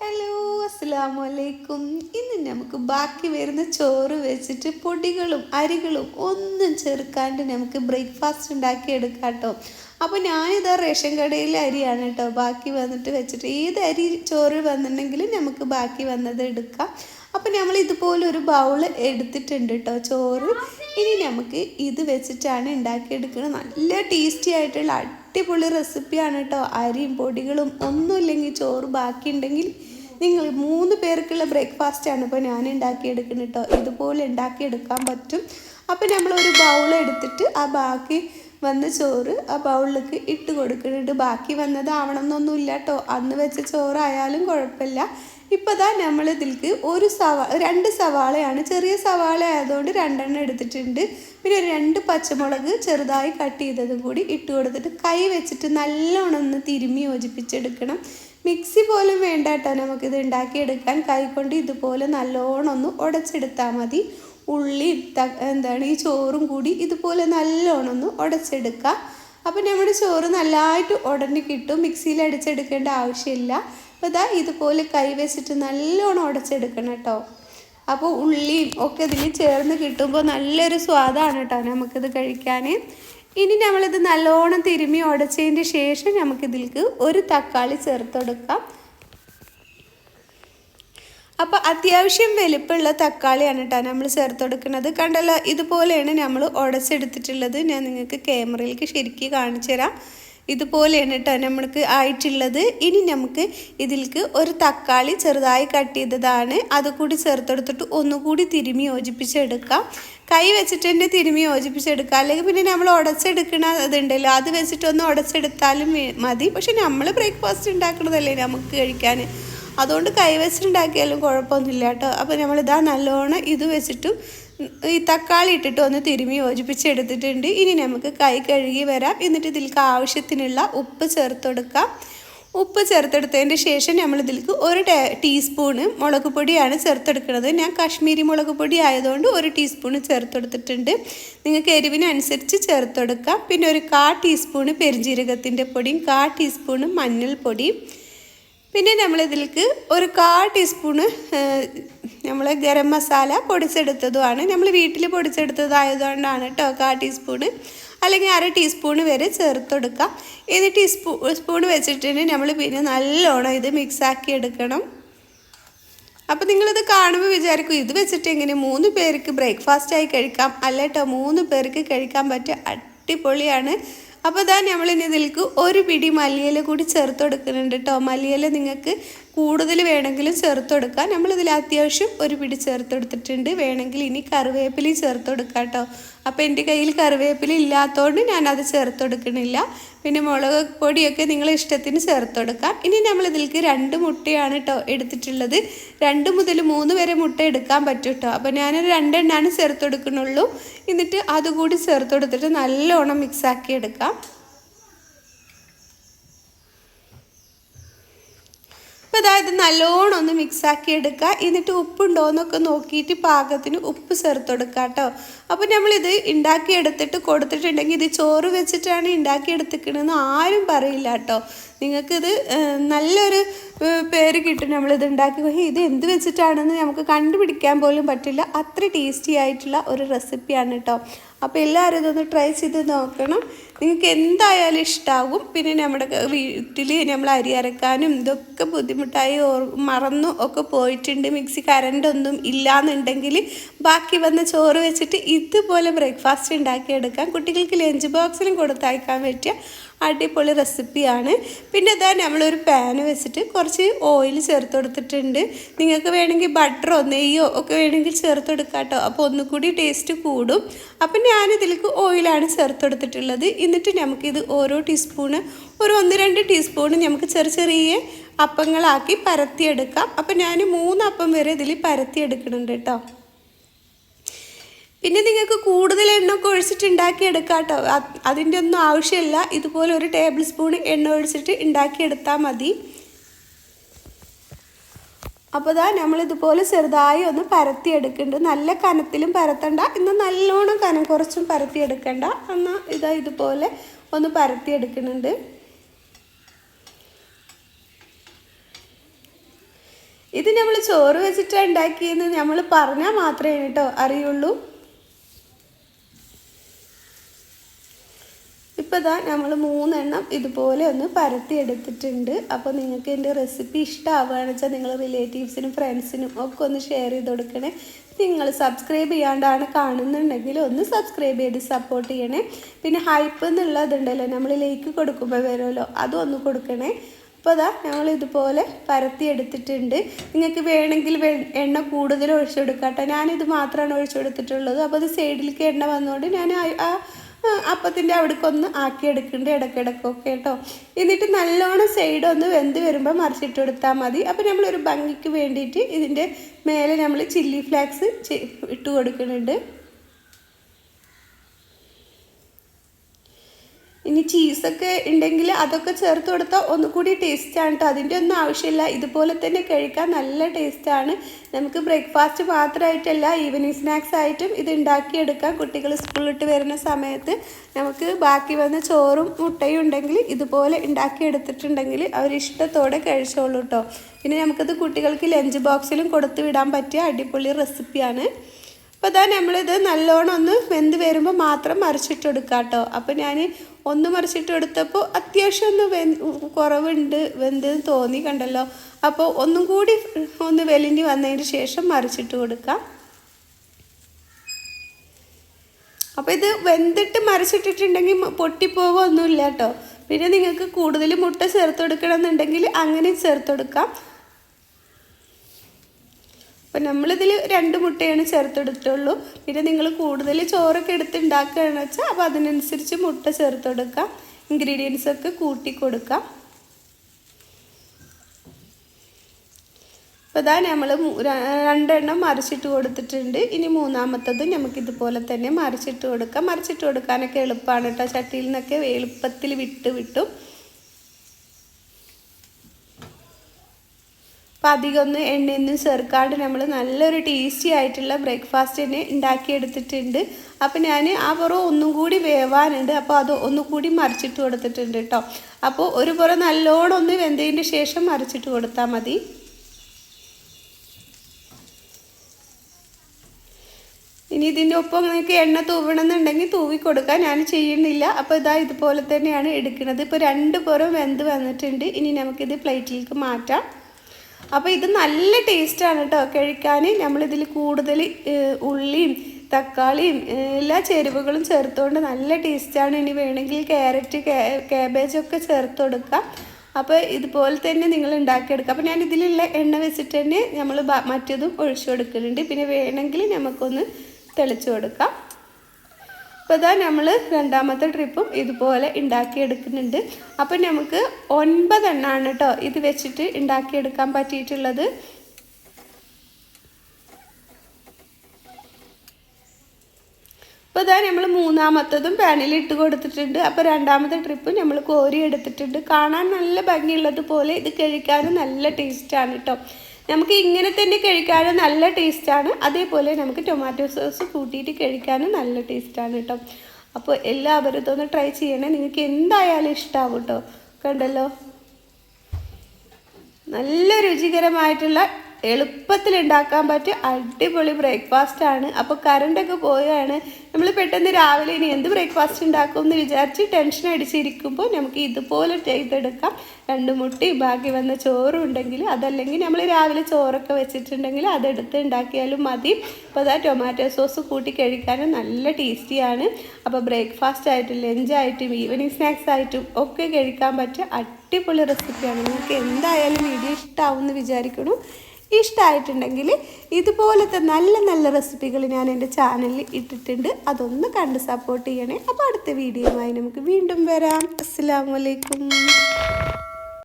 Hello അസ്സലാമു അലൈക്കും ഇന്ന് നമുക്ക് ബാക്കി വരുന്ന ചോറ് വെച്ചിട്ട് പൊടികളും അരികളും ഒന്നും ചേർക്കാണ്ട് നമുക്ക് ബ്രേക്ക്ഫാസ്റ്റ് ഉണ്ടാക്കി എടുക്കാം കേട്ടോ അപ്പോൾ ഞാനിതാ റേഷൻ കടയിലെ അരിയാണ് കേട്ടോ. ബാക്കി വന്നിട്ട് വെച്ചിട്ട് ഏത് അരി ചോറ് വന്നിട്ടുണ്ടെങ്കിലും നമുക്ക് ബാക്കി വന്നത് എടുക്കാം. അപ്പോൾ നമ്മൾ ഇതുപോലെ ഒരു ബൗൾ എടുത്തിട്ടുണ്ട് കേട്ടോ ചോറ്. ഇനി നമുക്ക് ഇത് വെച്ചിട്ടാണ് ഉണ്ടാക്കിയെടുക്കുന്നത്. നല്ല ടേസ്റ്റി ആയിട്ടുള്ള അടിപൊളി റെസിപ്പിയാണ് കേട്ടോ. അരിയും പൊടികളും ഒന്നുമില്ലെങ്കിൽ ചോറ് ബാക്കിയുണ്ടെങ്കിൽ നിങ്ങൾ മൂന്ന് പേർക്കുള്ള ബ്രേക്ക്ഫാസ്റ്റാണ് ഇപ്പോൾ ഞാൻ ഉണ്ടാക്കിയെടുക്കുന്നത് കേട്ടോ ഇതുപോലെ ഉണ്ടാക്കിയെടുക്കാൻ പറ്റും. അപ്പോൾ നമ്മളൊരു ബൗൾ എടുത്തിട്ട് ആ ബാക്കി വന്ന ചോറ് ആ ബൗളിലേക്ക് ഇട്ട് കൊടുക്കുന്നുണ്ട്. ബാക്കി വന്നതാവണം എന്നൊന്നുമില്ല കേട്ടോ അന്ന് വെച്ച ചോറായാലും കുഴപ്പമില്ല. ഇപ്പോൾ ദാ നമ്മൾ ഒരു സവാ രണ്ട് സവാളയാണ്. ചെറിയ സവാള ആയതുകൊണ്ട് രണ്ടെണ്ണം എടുത്തിട്ടുണ്ട്. പിന്നെ രണ്ട് പച്ചമുളക് ചെറുതായി കട്ട് ചെയ്തതും കൂടി ഇട്ട് കൊടുത്തിട്ട് കൈ വെച്ചിട്ട് നല്ലോണം ഒന്ന് തിരുമ്മി യോജിപ്പിച്ചെടുക്കണം. മിക്സി പോലും വേണ്ട കേട്ടോ നമുക്കിത് ഉണ്ടാക്കിയെടുക്കാൻ. കൈ കൊണ്ട് ഇതുപോലെ നല്ലോണം ഒന്ന് ഉടച്ചെടുത്താൽ മതി. ഉള്ളി എന്താണ് ഈ ചോറും കൂടി ഇതുപോലെ നല്ലോണം ഒന്ന് ഉടച്ചെടുക്കുക അപ്പം നമ്മുടെ ചോറ് നല്ലതായിട്ട് ഉടനെ കിട്ടും. മിക്സിയിൽ അടിച്ചെടുക്കേണ്ട ആവശ്യമില്ല. അപ്പോൾ ഇതാ ഇതുപോലെ കൈ വെച്ചിട്ട് നല്ലോണം ഉടച്ചെടുക്കണം കേട്ടോ. അപ്പോൾ ഉള്ളിയും ഒക്കെ ഇതിൽ ചേർന്ന് കിട്ടുമ്പോൾ നല്ലൊരു സ്വാദാണ് കേട്ടോ നമുക്കിത് കഴിക്കാൻ. ഇനി നമ്മളിത് നല്ലോണം തിരുമ്മി ഉടച്ചതിന്റെ ശേഷം നമുക്കിതിലേക്ക് ഒരു തക്കാളി ചേർത്തെടുക്കാം അപ്പോൾ അത്യാവശ്യം വലിപ്പമുള്ള തക്കാളിയാണ് കേട്ടോ നമ്മൾ ചേർത്ത് കൊടുക്കുന്നത്. കണ്ടല്ലോ ഇതുപോലെയാണ് നമ്മൾ ഉടച്ചെടുത്തിട്ടുള്ളത്. ഞാൻ നിങ്ങൾക്ക് ക്യാമറയിലേക്ക് ശരിക്കും കാണിച്ചു തരാം ഇതുപോലെയാണ് കേട്ടോ നമ്മൾക്ക് ആയിട്ടുള്ളത്. ഇനി നമുക്ക് ഇതിൽക്ക് ഒരു തക്കാളി ചെറുതായി കട്ട് ചെയ്തതാണ്. അതുകൂടി ചേർത്തെടുത്തിട്ട് ഒന്നുകൂടി തിരുമി യോജിപ്പിച്ചെടുക്കാം. കൈ വെച്ചിട്ട് തന്നെ തിരുമി യോജിപ്പിച്ചെടുക്കുക അല്ലെങ്കിൽ പിന്നെ നമ്മൾ ഉടച്ചെടുക്കണ ഇതുണ്ടല്ലോ അത് വെച്ചിട്ടൊന്ന് ഉടച്ചെടുത്താലും മതി. പക്ഷെ നമ്മൾ ബ്രേക്ക്ഫാസ്റ്റ് ഉണ്ടാക്കണതല്ലേ നമുക്ക് കഴിക്കാൻ. അതുകൊണ്ട് കൈ വെച്ചിട്ടുണ്ടാക്കിയാലും കുഴപ്പമൊന്നുമില്ല കേട്ടോ അപ്പോൾ നമ്മളിതാ നല്ലോണം ഇത് വെച്ചിട്ടും ഈ തക്കാളി ഇട്ടിട്ട് ഒന്ന് തിരുമി യോജിപ്പിച്ചെടുത്തിട്ടുണ്ട്. ഇനി നമുക്ക് കൈ കഴുകി വരാം. എന്നിട്ട് ഇതിലേക്ക് ആവശ്യത്തിനുള്ള ഉപ്പ് ചേർത്ത് കൊടുക്കാം ഉപ്പ് ചേർത്തെടുത്തതിന്റെ ശേഷം നമ്മൾ ഇതിലേക്ക് ഒരു ടീസ്പൂണ് മുളക് പൊടിയാണ് ചേർത്തെടുക്കുന്നത്. ഞാൻ കാശ്മീരി മുളക് പൊടി ആയതുകൊണ്ട് ഒരു ടീസ്പൂണ് ചേർത്തെടുത്തിട്ടുണ്ട്. നിങ്ങൾക്ക് എരിവിനനുസരിച്ച് ചേർത്തെടുക്കാം. പിന്നെ ഒരു കാ ടീസ്പൂണ് പെരുംജീരകത്തിന്റെ പൊടിയും കാ ടീസ്പൂണ് മഞ്ഞൾപ്പൊടിയും. പിന്നെ നമ്മളിതിലേക്ക് ഒരു കാ ടീസ്പൂണ് നമ്മൾ ഗരം മസാല പൊടിച്ചെടുത്തതുമാണ്. നമ്മൾ വീട്ടിൽ പൊടിച്ചെടുത്തതായതുകൊണ്ടാണ് കേട്ടോ കാ ടീസ്പൂണ്. അല്ലെങ്കിൽ അര ടീസ്പൂൺ വരെ ചേർത്തെടുക്കാം. എന്നിട്ട് ഈ സ്പൂ സ്പൂൺ നമ്മൾ പിന്നെ നല്ലോണം ഇത് മിക്സാക്കി എടുക്കണം. അപ്പോൾ നിങ്ങളിത് കാണുമ്പോൾ വിചാരിക്കും ഇത് വെച്ചിട്ട് എങ്ങനെ മൂന്ന് പേർക്ക് ബ്രേക്ക്ഫാസ്റ്റായി കഴിക്കാം. അല്ല കേട്ടോ മൂന്ന് പേർക്ക് കഴിക്കാൻ പറ്റിയ അടിപൊളിയാണ്. അപ്പോൾ ഇതാ നമ്മളിനി ഇതിൽക്ക് ഒരു പിടി മല്ലിയില കൂടി ചേർത്ത് കൊടുക്കുന്നുണ്ട് കേട്ടോ. മല്ലിയില നിങ്ങൾക്ക് കൂടുതൽ വേണമെങ്കിലും ചേർത്ത് കൊടുക്കാം നമ്മളിതിൽ അത്യാവശ്യം ഒരു പിടി ചേർത്ത് കൊടുത്തിട്ടുണ്ട് വേണമെങ്കിൽ ഇനി കറിവേപ്പിലയും ചേർത്ത് കൊടുക്കാം കേട്ടോ അപ്പോൾ എന്റെ കയ്യിൽ കറിവേപ്പില ഇല്ലാത്തതുകൊണ്ട് ഞാനത് ചേർത്ത് കൊടുക്കണില്ല പിന്നെ മുളക് പൊടിയൊക്കെ നിങ്ങളെ ഇഷ്ടത്തിന് ചേർത്ത് കൊടുക്കാം ഇനി നമ്മൾ ഇതിലേക്ക് രണ്ട് മുട്ടയാണ് കേട്ടോ എടുത്തിട്ടുള്ളത്. രണ്ട് മുതൽ മൂന്ന് വരെ മുട്ട എടുക്കാൻ പറ്റും കേട്ടോ അപ്പോൾ ഞാനൊരു രണ്ടെണ്ണമാണ് ചേർത്ത് കൊടുക്കുന്നുള്ളൂ എന്നിട്ട് അതുകൂടി ചേർത്ത് കൊടുത്തിട്ട് നല്ലോണം മിക്സാക്കി എടുക്കാം. അപ്പോൾ അതായത് നല്ലോണം ഒന്ന് മിക്സാക്കി എടുക്കുക. എന്നിട്ട് ഉപ്പുണ്ടോ എന്നൊക്കെ നോക്കിയിട്ട് പാകത്തിന് ഉപ്പ് ചേർത്ത് കൊടുക്കുക കേട്ടോ. അപ്പോൾ നമ്മളിത് ഉണ്ടാക്കിയെടുത്തിട്ട് കൊടുത്തിട്ടുണ്ടെങ്കിൽ ഇത് ചോറ് വെച്ചിട്ടാണ് ഉണ്ടാക്കിയെടുത്തിക്കണമെന്ന് ആരും പറയില്ല കേട്ടോ. നിങ്ങൾക്കിത് നല്ലൊരു പേര് കിട്ടും നമ്മളിത് ഉണ്ടാക്കി "ഹേ, ഇത് എന്ത് വെച്ചിട്ടാണെന്ന് നമുക്ക് കണ്ടുപിടിക്കാൻ പോലും പറ്റില്ല. അത്ര ടേസ്റ്റി ആയിട്ടുള്ള ഒരു റെസിപ്പിയാണ് കേട്ടോ. അപ്പോൾ എല്ലാവരും ഇതൊന്ന് ട്രൈ ചെയ്ത് നോക്കണം. നിങ്ങൾക്ക് എന്തായാലും ഇഷ്ടമാകും പിന്നെ നമ്മുടെ വീട്ടിൽ നമ്മൾ അരി അരക്കാനും ഇതൊക്കെ ബുദ്ധിമുട്ടായി മറന്നു ഒക്കെ പോയിട്ടുണ്ട്. മിക്സി കരണ്ടൊന്നും ഇല്ലാന്നുണ്ടെങ്കിൽ ബാക്കി വന്ന ചോറ് വെച്ചിട്ട് ഇതുപോലെ ബ്രേക്ക്ഫാസ്റ്റ് ഉണ്ടാക്കിയെടുക്കാം. കുട്ടികൾക്ക് ലഞ്ച് ബോക്സിലും കൊടുത്തയക്കാൻ പറ്റിയ അടിപൊളി റെസിപ്പിയാണ് പിന്നെ ഇതാ നമ്മളൊരു പാന് വെച്ചിട്ട് കുറച്ച് ഓയിൽ ചേർത്ത് കൊടുത്തിട്ടുണ്ട്. നിങ്ങൾക്ക് വേണമെങ്കിൽ ബട്ടറോ നെയ്യോ ഒക്കെ വേണമെങ്കിൽ ചേർത്ത് കൊടുക്കാം കേട്ടോ അപ്പോൾ ഒന്നുകൂടി ടേസ്റ്റ് കൂടും. അപ്പം ഞാനിതിലേക്ക് ഓയിലാണ് ചേർത്ത് കൊടുത്തിട്ടുള്ളത് എന്നിട്ട് നമുക്കിത് ഓരോ ടീസ്പൂണ് ഒരു ഒന്ന് രണ്ട് ടീസ്പൂണ് നമുക്ക് ചെറിയ ചെറിയ അപ്പങ്ങളാക്കി പരത്തിയെടുക്കാം. അപ്പം ഞാൻ മൂന്ന് അപ്പം വരെ ഇതിൽ പരത്തിയെടുക്കുന്നുണ്ട് കേട്ടോ. പിന്നെ നിങ്ങൾക്ക് കൂടുതൽ എണ്ണ ഒക്കെ ഒഴിച്ചിട്ട് ഉണ്ടാക്കിയെടുക്കാം കേട്ടോ. അത്- അതിന്റെ ഒന്നും ആവശ്യമില്ല. ഇതുപോലെ ഒരു ടേബിൾ സ്പൂൺ എണ്ണ ഒഴിച്ചിട്ട് ഉണ്ടാക്കിയെടുത്താൽ മതി. അപ്പോൾ ഇതാ നമ്മളിതുപോലെ ചെറുതായി ഒന്ന് പരത്തിയെടുക്കുന്നുണ്ട് നല്ല കനത്തിലും പരത്തണ്ട. ഇന്ന് നല്ലോണം കനം കുറച്ചും പരത്തിയെടുക്കണ്ട. എന്നാൽ ഇതാ ഇതുപോലെ ഒന്ന് പരത്തിയെടുക്കുന്നുണ്ട്. ഇത് നമ്മൾ ചോറ് വെച്ചിട്ടാണ് ഉണ്ടാക്കിയെന്ന് നമ്മൾ പറഞ്ഞാൽ മാത്രമേ കേട്ടോ അറിയുള്ളൂ. ഇപ്പോൾ ഇതാ നമ്മൾ മൂന്നെണ്ണം ഇതുപോലെ ഒന്ന് പരത്തി എടുത്തിട്ടുണ്ട് അപ്പോൾ നിങ്ങൾക്ക് എന്റെ റെസിപ്പി ഇഷ്ടമാവുകയാണെന്ന് വെച്ചാൽ നിങ്ങൾ റിലേറ്റീവ്സിനും ഫ്രണ്ട്സിനും ഒക്കെ ഒന്ന് ഷെയർ ചെയ്ത് കൊടുക്കണേ. നിങ്ങൾ സബ്സ്ക്രൈബ് ചെയ്യാണ്ടാണ് കാണുന്നുണ്ടെങ്കിൽ ഒന്ന് സബ്സ്ക്രൈബ് ചെയ്ത് സപ്പോർട്ട് ചെയ്യണേ. പിന്നെ ഹൈപ്പ് എന്നുള്ളതുണ്ടല്ലോ നമ്മൾ ലേക്ക് കൊടുക്കുമ്പോൾ വരുമല്ലോ അതും ഒന്ന് കൊടുക്കണേ. അപ്പോൾ അതാ ഞങ്ങൾ ഇതുപോലെ പരത്തി എടുത്തിട്ടുണ്ട് നിങ്ങൾക്ക് വേണമെങ്കിൽ എണ്ണ കൂടുതൽ ഒഴിച്ചു കൊടുക്കാം കേട്ടോ ഞാനിത് മാത്രമാണ് ഒഴിച്ചു കൊടുത്തിട്ടുള്ളത്. അപ്പോൾ അത് സൈഡിലേക്ക് എണ്ണ വന്നുകൊണ്ട് ഞാൻ ആ അപ്പത്തിന്റെ അവിടേക്കൊന്ന് എടുക്കേണ്ട ഇടയ്ക്കിടയ്ക്കൊക്കെ കേട്ടോ. എന്നിട്ട് നല്ലോണം സൈഡ് ഒന്ന് വെന്ത് വരുമ്പോൾ മറിച്ചിട്ട് കൊടുത്താൽ മതി. അപ്പോൾ നമ്മളൊരു ഭംഗിക്ക് വേണ്ടിയിട്ട് ഇതിന്റെ മേലെ നമ്മൾ ചില്ലി ഫ്ലാക്സ് ഇട്ട് കൊടുക്കുന്നുണ്ട്. ഇനി ചീസൊക്കെ ഉണ്ടെങ്കിൽ അതൊക്കെ ചേർത്ത് കൊടുത്താൽ ഒന്നുകൂടി ടേസ്റ്റാണ് കേട്ടോ അതിന്റെ ഒന്നും ആവശ്യമില്ല. ഇതുപോലെ തന്നെ കഴിക്കാൻ നല്ല ടേസ്റ്റാണ് നമുക്ക് ബ്രേക്ക്ഫാസ്റ്റ് മാത്രമായിട്ടല്ല ഈവനിങ് സ്നാക്സ് ആയിട്ടും ഇത് ഉണ്ടാക്കിയെടുക്കാം. കുട്ടികൾ സ്കൂളിൽ ഇട്ട് വരുന്ന സമയത്ത് നമുക്ക് ബാക്കി വന്ന ചോറും മുട്ടയും ഉണ്ടെങ്കിൽ ഇതുപോലെ ഉണ്ടാക്കിയെടുത്തിട്ടുണ്ടെങ്കിൽ അവർ ഇഷ്ടത്തോടെ കഴിച്ചോളൂ കേട്ടോ പിന്നെ നമുക്കത് കുട്ടികൾക്ക് ലഞ്ച് ബോക്സിലും കൊടുത്തു വിടാൻ പറ്റിയ അടിപൊളി റെസിപ്പിയാണ് അപ്പോൾ അതാ നമ്മളിത് നല്ലോണം ഒന്ന് വെന്ത് വരുമ്പോൾ മാത്രം മറിച്ചിട്ട് കേട്ടോ അപ്പോൾ ഞാൻ ഒന്ന് മറിച്ചിട്ട് എടുത്തപ്പോൾ അത്യാവശ്യം ഒന്ന് വെ കുറവുണ്ട് വെന്ത് തോന്നി കണ്ടല്ലോ. അപ്പോൾ ഒന്നും കൂടി ഒന്ന് വെലിഞ്ഞ് വന്നതിന് ശേഷം മറിച്ചിട്ട് കൊടുക്കാം. അപ്പോൾ ഇത് വെന്തിട്ട് മറിച്ചിട്ടിട്ടുണ്ടെങ്കിൽ പൊട്ടിപ്പോവോ ഒന്നുമില്ല കേട്ടോ പിന്നെ നിങ്ങൾക്ക് കൂടുതൽ മുട്ട ചേർത്ത് കൊടുക്കണമെന്നുണ്ടെങ്കിൽ അങ്ങനെ ചേർത്ത് കൊടുക്കാം. അപ്പം നമ്മളിതിൽ രണ്ട് മുട്ടയാണ് ചേർത്തെടുത്തുള്ളൂ. പിന്നെ നിങ്ങൾ കൂടുതൽ ചോറൊക്കെ എടുത്ത് ഉണ്ടാക്കുകയാണെന്ന് വെച്ചാൽ അപ്പോൾ അതിനനുസരിച്ച് മുട്ട ചേർത്ത് കൊടുക്കാം. ഇൻഗ്രീഡിയൻസ് ഒക്കെ കൂട്ടി കൊടുക്കാം. അപ്പോൾ ഇതാ നമ്മൾ രണ്ടെണ്ണം മറിച്ചിട്ട് കൊടുത്തിട്ടുണ്ട്. ഇനി മൂന്നാമത്തത് നമുക്കിതുപോലെ തന്നെ മറിച്ചിട്ട് കൊടുക്കാം. മറിച്ചിട്ട് കൊടുക്കാനൊക്കെ എളുപ്പമാണ് കേട്ടോ. ചട്ടിയിൽ നിന്നൊക്കെ എളുപ്പത്തിൽ വിട്ട് വിട്ടും അപ്പോൾ അധികമൊന്നും എണ്ണയൊന്നും ചേർക്കാണ്ട് നമ്മൾ നല്ലൊരു ടേസ്റ്റി ആയിട്ടുള്ള ബ്രേക്ക്ഫാസ്റ്റ് തന്നെ ഉണ്ടാക്കിയെടുത്തിട്ടുണ്ട്. അപ്പോൾ ഞാൻ ആ പുറം ഒന്നും കൂടി വേവാനുണ്ട്. അപ്പോൾ അത് ഒന്നും കൂടി മറിച്ചിട്ട് കൊടുത്തിട്ടുണ്ട് കേട്ടോ അപ്പോൾ ഒരു പുറം നല്ലോണം ഒന്ന് വെന്തതിന്റെ ശേഷം മറിച്ചിട്ട് കൊടുത്താൽ മതി. ഇനി ഇതിന്റെ ഒപ്പം നിങ്ങൾക്ക് എണ്ണ തൂവണമെന്നുണ്ടെങ്കിൽ തൂവി കൊടുക്കാൻ ഞാൻ ചെയ്യുന്നില്ല. അപ്പോൾ ഇതാ ഇതുപോലെ തന്നെയാണ് എടുക്കുന്നത്. ഇപ്പോൾ രണ്ട് പുറം വെന്ത് വന്നിട്ടുണ്ട്. ഇനി നമുക്കിത് പ്ലേറ്റിലേക്ക് മാറ്റാം. അപ്പോൾ ഇത് നല്ല ടേസ്റ്റാണ് കേട്ടോ കഴിക്കാൻ നമ്മളിതിൽ കൂടുതൽ ഉള്ളിയും തക്കാളിയും എല്ലാ ചേരുവകളും ചേർത്തുകൊണ്ട് നല്ല ടേസ്റ്റാണ് ഇനി വേണമെങ്കിൽ ക്യാരറ്റ് ക്യാബേജൊക്കെ ചേർത്ത് കൊടുക്കാം. അപ്പോൾ ഇതുപോലെ തന്നെ നിങ്ങൾ ഉണ്ടാക്കിയെടുക്കുക അപ്പോൾ ഞാൻ ഇതിലുള്ള എണ്ണ വെച്ചിട്ട് തന്നെ നമ്മൾ മറ്റേതും ഒഴിച്ചു കൊടുക്കുന്നുണ്ട്. പിന്നെ വേണമെങ്കിൽ നമുക്കൊന്ന് തെളിച്ചു കൊടുക്കാം. അപ്പോൾ ഇതാ നമ്മൾ രണ്ടാമത്തെ ട്രിപ്പും ഇതുപോലെ ഉണ്ടാക്കിയെടുക്കുന്നുണ്ട് അപ്പം നമുക്ക് ഒൻപതെണ്ണമാണ് കേട്ടോ ഇത് വെച്ചിട്ട് ഉണ്ടാക്കിയെടുക്കാൻ പറ്റിയിട്ടുള്ളത്. അപ്പോൾ ഇതാ നമ്മൾ മൂന്നാമത്തതും പാനിൽ ഇട്ട് കൊടുത്തിട്ടുണ്ട്. അപ്പോൾ രണ്ടാമത്തെ ട്രിപ്പ് നമ്മൾ കോരി എടുത്തിട്ടുണ്ട് കാണാൻ നല്ല ഭംഗിയുള്ളതുപോലെ ഇത് കഴിക്കാനും നല്ല ടേസ്റ്റാണ് കേട്ടോ നമുക്ക് ഇങ്ങനെ തന്നെ കഴിക്കാനും നല്ല ടേസ്റ്റാണ്. അതേപോലെ നമുക്ക് ടൊമാറ്റോ സോസ് കൂട്ടിയിട്ട് കഴിക്കാനും നല്ല ടേസ്റ്റാണ് കേട്ടോ. അപ്പോൾ എല്ലാവരും ഇതൊന്ന് ട്രൈ ചെയ്യണേ. നിങ്ങൾക്ക് എന്തായാലും ഇഷ്ടമാവും കേട്ടോ. കണ്ടല്ലോ? നല്ല രുചികരമായിട്ടുള്ള എളുപ്പത്തിൽ ഉണ്ടാക്കാൻ പറ്റിയ അടിപൊളി ബ്രേക്ക്ഫാസ്റ്റ് ആണ്. അപ്പോൾ കറണ്ടൊക്കെ പോവുകയാണ്. നമ്മൾ പെട്ടെന്ന് രാവിലെ ഇനി എന്ത് ബ്രേക്ക്ഫാസ്റ്റ് ഉണ്ടാക്കും എന്ന് വിചാരിച്ച് ടെൻഷൻ അടിച്ചിരിക്കുമ്പോൾ നമുക്ക് ഇതുപോലെ ചെയ്തെടുക്കാം. രണ്ട് മുട്ടയും ബാക്കി വന്ന ചോറും ഉണ്ടെങ്കിൽ അതല്ലെങ്കിൽ നമ്മൾ രാവിലെ ചോറൊക്കെ വെച്ചിട്ടുണ്ടെങ്കിൽ അതെടുത്ത് ഉണ്ടാക്കിയാലും മതി. അപ്പോൾ അതാ ടൊമാറ്റോ സോസ് കൂട്ടി കഴിക്കാനും നല്ല ടേസ്റ്റിയാണ് അപ്പോൾ ബ്രേക്ക്ഫാസ്റ്റ് ആയിട്ടും ലഞ്ചായിട്ടും ഈവനിങ് സ്നാക്സ് ആയിട്ടും ഒക്കെ കഴിക്കാൻ പറ്റിയ അടിപൊളി റെസിപ്പിയാണ് നിങ്ങൾക്ക് എന്തായാലും വീഡിയോ ഇഷ്ടമാവും എന്ന് വിചാരിക്കണം ഇഷ്ടമായിട്ടുണ്ടെങ്കിൽ ഇതുപോലത്തെ നല്ല നല്ല റെസിപ്പികൾ ഞാൻ എന്റെ ചാനലിൽ ഇട്ടിട്ടുണ്ട്. അതൊന്ന് കണ്ട് സപ്പോർട്ട് ചെയ്യണേ. അപ്പോൾ അടുത്ത വീഡിയോയുമായി നമുക്ക് വീണ്ടും വരാം. അസ്സാം വലൈക്കും